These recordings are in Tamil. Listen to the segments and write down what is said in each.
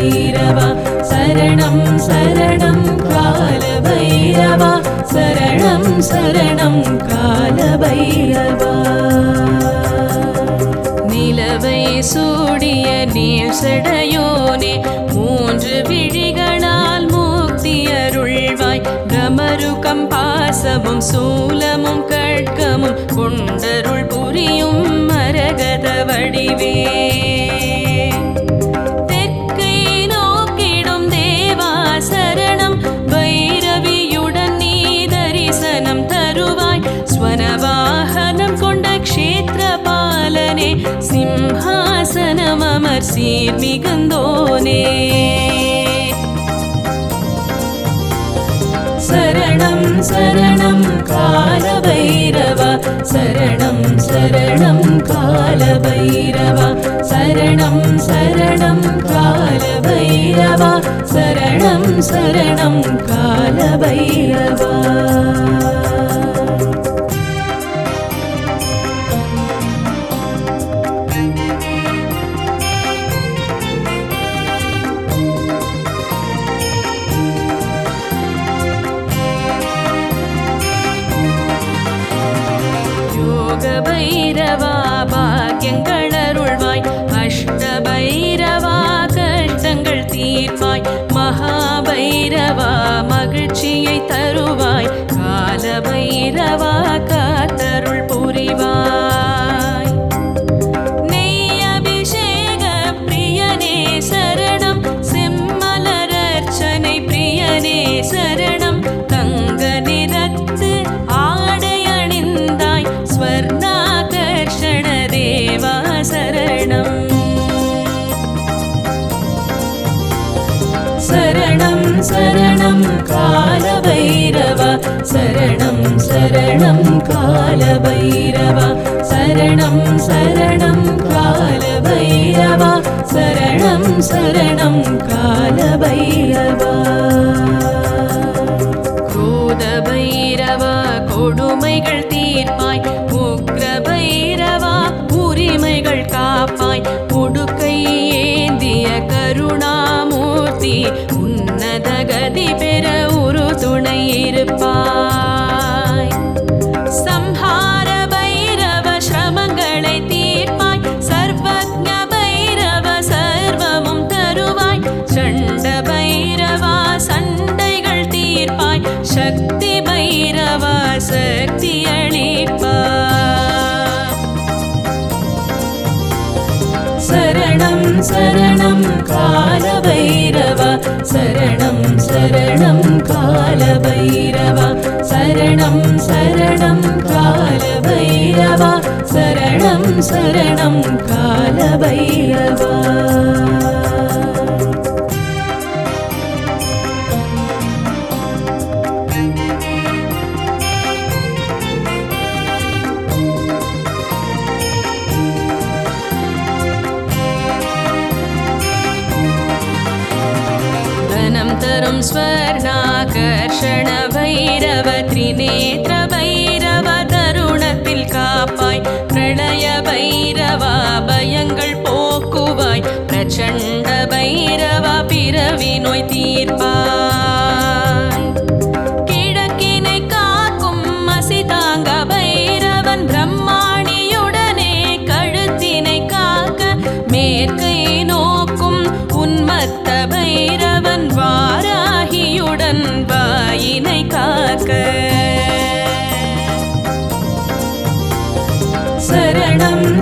கால சரணம் சரணம் கால பைரவா சரணம் சரணம் கால பைரவா நிலவை சூடிய நீர் சடையோனே மூன்று விழிகளால் மூக்தி அருள்வாய். கமருகம் பாசமும் சூலமும் கட்கமும் கொண்டருள் புரியும் மரகத வடிவே. சிம்ஹாசனம் சீர் மிகுந்தோனே. சரணம் சரணம் கால பைரவா சரணம் சரணம் கால பைரவா சரணம் சரணம் கால பைரவா சரணம் சரணம் கால பைரவா பைரவா பாக்கியங்கள் அருள்வாய். கஷ்டங்கள் தீர்ப்பாய். மகாபைரவா மகிழ்ச்சியை தருவாய். காலபைரவா காத்தருள் புரிவாய். சரணம் சரணம் காலபைரவா. சரணம் சரணம் காலபைரவா. சரணம் சரணம் காலபைரவா. சரணம் சரணம் கால கோதபைரவா கொடுமைகள் தீர்ப்பாய் உக்ரபைரவா உரிமைகள் காப்பாய் பெற ஒரு துணை இருப்பாய். சம்ஹார பைரவ சிரமங்களை தீர்ப்பாய். சர்வஜ பைரவ சர்வமும் தருவாய். சண்ட பைரவா சண்டைகள் தீர்ப்பாய். சக்தி பைரவா சக்தி அளிப்பாய். சரணம் சரணம் கால பைரவா சரணம். சரணம் கால பைரவா சரணம் சரணம் கால பைரவா சரணம் சரணம் கால பைரவா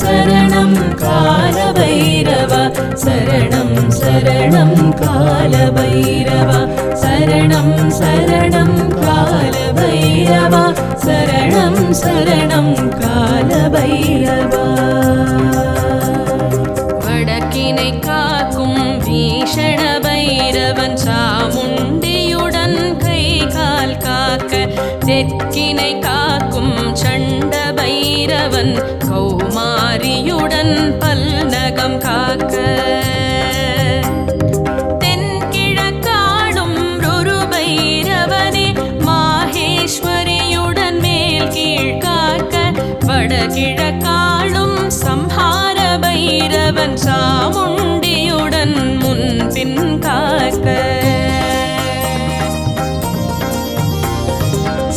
ശരണം കാലഭൈരവ ശരണം ശരണം കാലഭൈരവ ശരണം ശരണം കാലഭൈരവ ശരണം ശരണം കാലഭൈരവ. വടക്കിനെ കാക്കും ഭീഷണ ഭൈരവൻ ചാമുണ്ടിയുടൻ കൈകാൽ കാക്ക തെക്കിനെ കാ பைரவன் சாமுண்டியுடன் முன்பின் காக்க.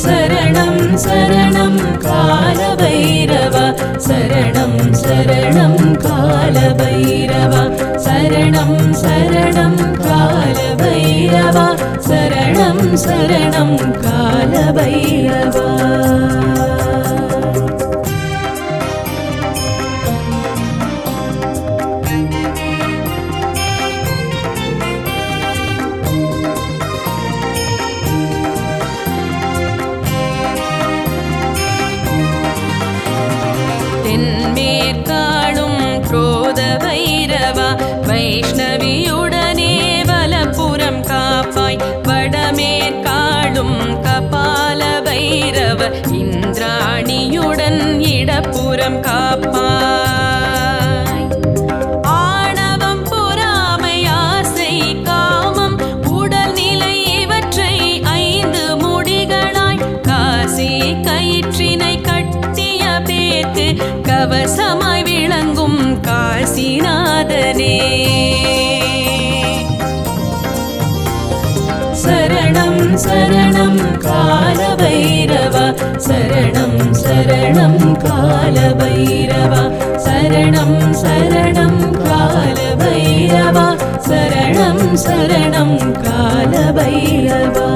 சரணம் சரணம் காலபைரவ. சரணம் சரணம் காலபைரவ. சரணம் சரணம் காலபைரவ. சரணம் சரணம் காலபைரவா. தென்மேற்காடும் வைஷ்ணவியுடனே வலப்புறம் காப்பாய். வடமேற்காடும் கபால பைரவ இந்திராணியுடன் இடப்புறம் காப்பாய். ஆணவம் பொறாமை ஆசை காமம் உடல்நிலை இவற்றை ஐந்து முடிகளாய். காசி கயிற்றினை கட்டிய பேத்து கவசமாய் விளங்கும் காசிநாதனே. சரணம் சரணம் கால பைரவா சரணம் சரணம் கால பைரவா சரணம் சரணம் கால பைரவா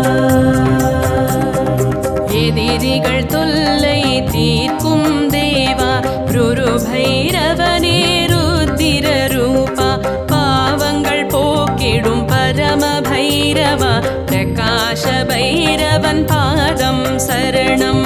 எதிரிகள் தொல்லை தீர்க்கும் தேவா. ருரு பைரவனே ருத்திர ரூபா பாவங்கள் போக்கிடும் பரம பைரவா பிரகாஷ பைரவன் பா சரணம்.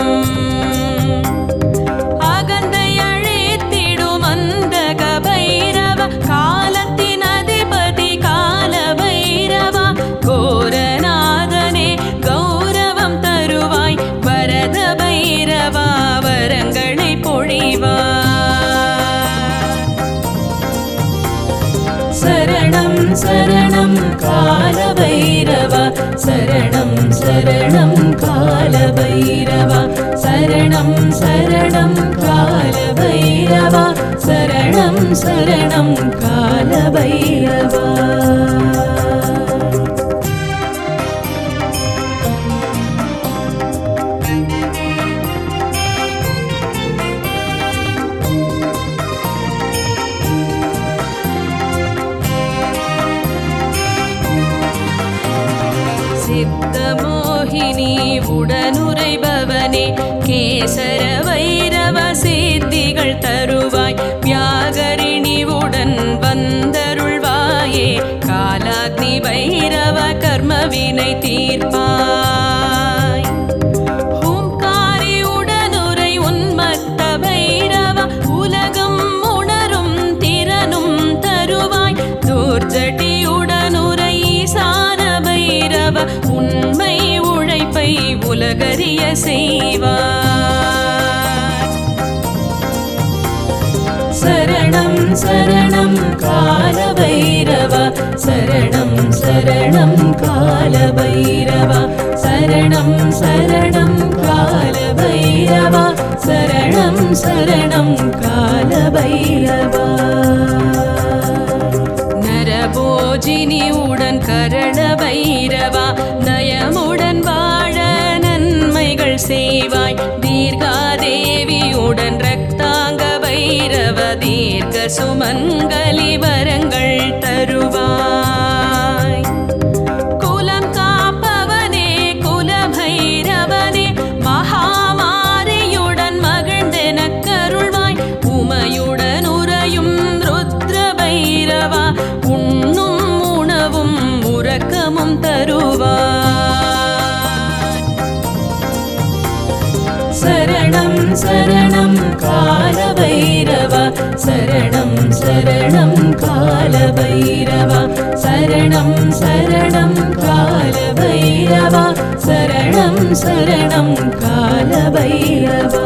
அகந்தை அழைத்திடும் அந்தக பைரவ காலத்தின் அதிபதி கால பைரவா கோரநாதனே கௌரவம் தருவாய் வரத பைரவா வரங்களை சரணம் சரணம் காலபைரவ சரணம் சரணம் காலபைரவா சரணம் சரணம் காலபைரவா சரணம் சரணம் காலபைரவா. காலாக்னி வைரவ கர்மவினை தீர்ப்பாய். ஹூங்காரி உடனுரை உன்மத்த பைரவ உலகம் உணரும் திறனும் தருவாய். தூர்ஜட்டியுடனுரை சான பைரவ உண்மை உழைப்பை உலகறிய செய்வாய். சரணம் சரணம் காலபைரவ சரணம் சரணம் காலபைரவ சரணம் சரணம் காலபைரவ சரணம் சரணம் தீர்க்க சுமங்கலி வரங்கள் தருவாய். குலம் காப்பவனே குலபைரவனே மகாமாரியுடன் மகிழ்ந்தென கருள்வாய். உமையுடன் உறையும் ருத்ர பைரவா உண்ணும் உணவும் உறக்கமும் தருவாய். சரணம் சரணம். காலபைரவா சரணம் சரணம் காலபைரவா சரணம் சரணம் காலபைரவா சரணம் சரணம் காலபைரவா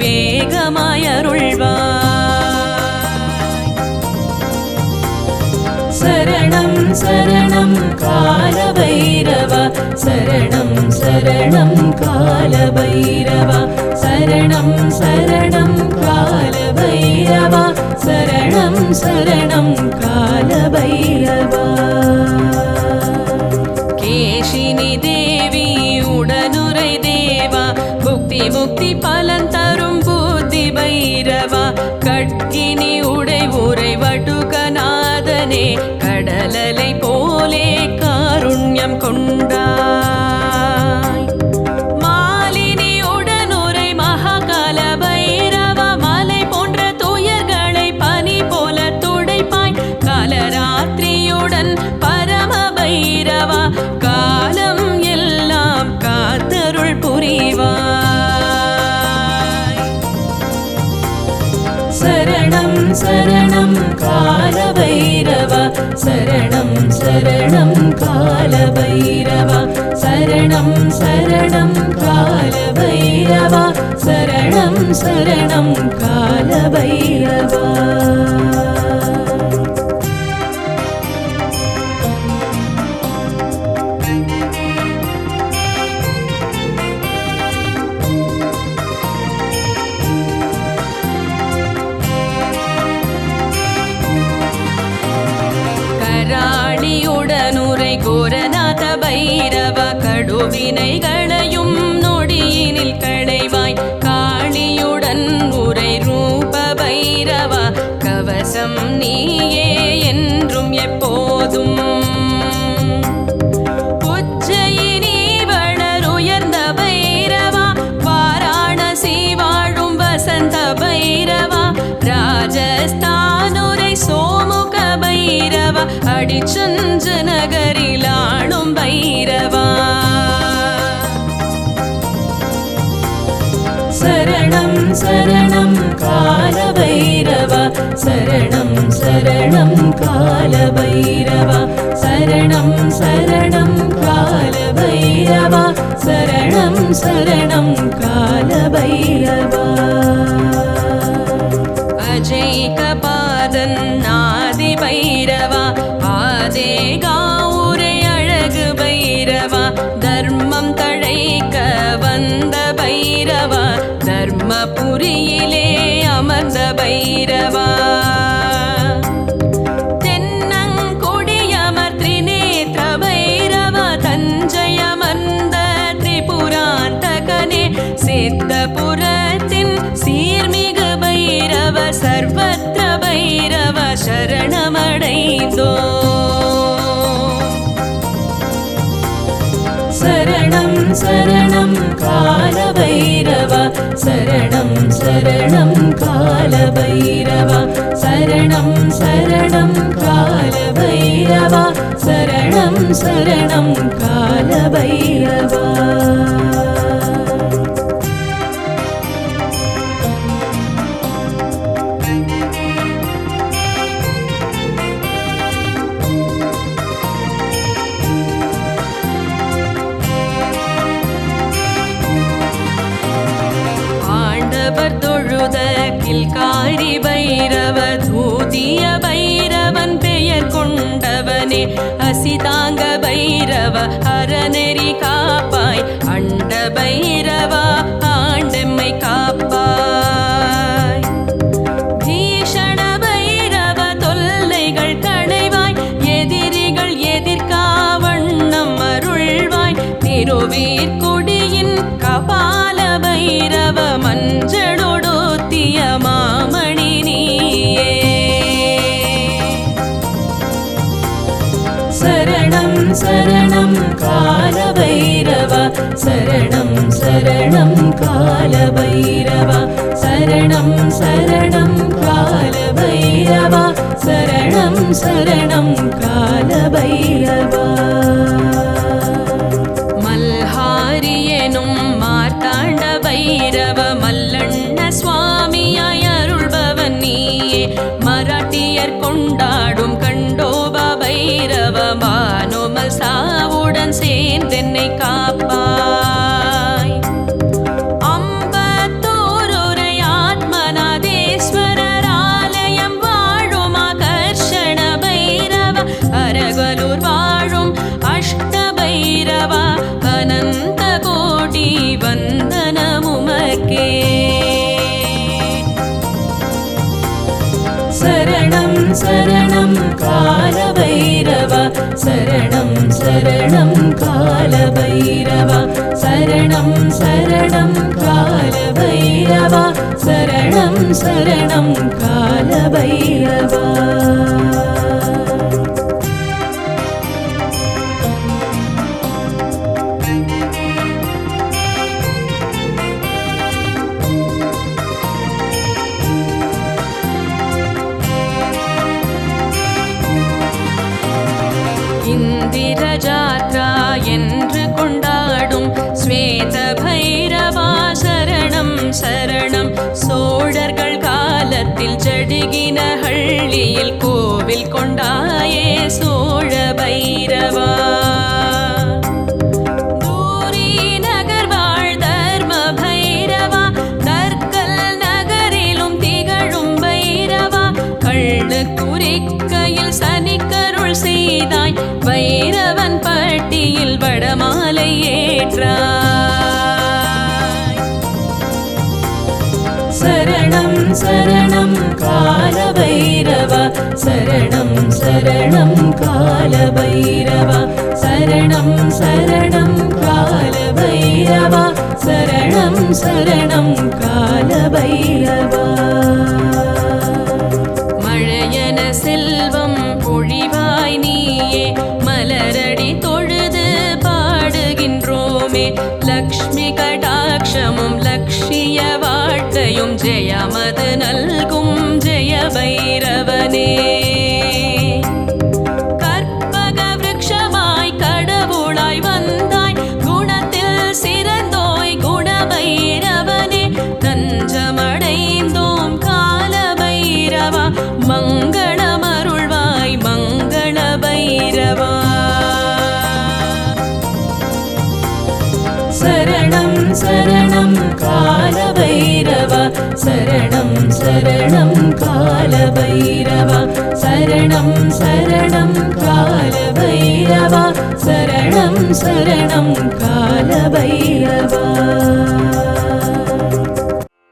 மாற்றி சரணம் சரணம் காலபைரவ. சரணம் சரணம் காலபைரவ. சரணம் சரணம் காலபைரவ. சரணம் சரணம் காலபைரவா. கேஷினி தேவி உடனுரை தேவா. முக்தி முக்தி பா கட்கினி உடை உரை வடுகநாதனே கடலலை சரணம் சரணம் காலபைரவா. சரணம் சரணம் காலபைரவா. சரணம் சரணம் சரணம் கால பைரவா சரணம் சரணம் கால பைரவா சரணம் சரணம் கால பைரவா அஜய் கபாதன் ஆதி பைரவா ஆதே காவுரை அழகு பைரவா. தர்மம் தழைக்க வந்த பைரவா. தர்மபுரியிலே அமர்ந்த பைரவா. பைரவ சரணமடைந்தோ சரணம் சரணம் கால பைரவ சரணம் சரணம் கால பைரவ சரணம் சரணம் கால திருவேற் கொடியின் கபால பைரவ மஞ்சளொடோத்திய மாமணி நீயே சரணம் சரணம் கால பைரவ சரணம் சரணம் கால பைரவ சரணம் சரணம் கால பைரவ சரணம் சரணம் கால பைரவா காலபைரவா சரணம் சரணம் காலபைரவா சரணம் சரணம் காலபைரவா சரணம் சரணம் காலபைரவா சரணம் காலபைரவா சரணம் சரணம் காலபைரவா சரணம் சரணம் காலபைரவா சரணம் சரணம் காலபைரவா. சரணம் கால பைரவா சரணம் சரணம் கால பைரவா சரணம் சரணம் கால பைரவா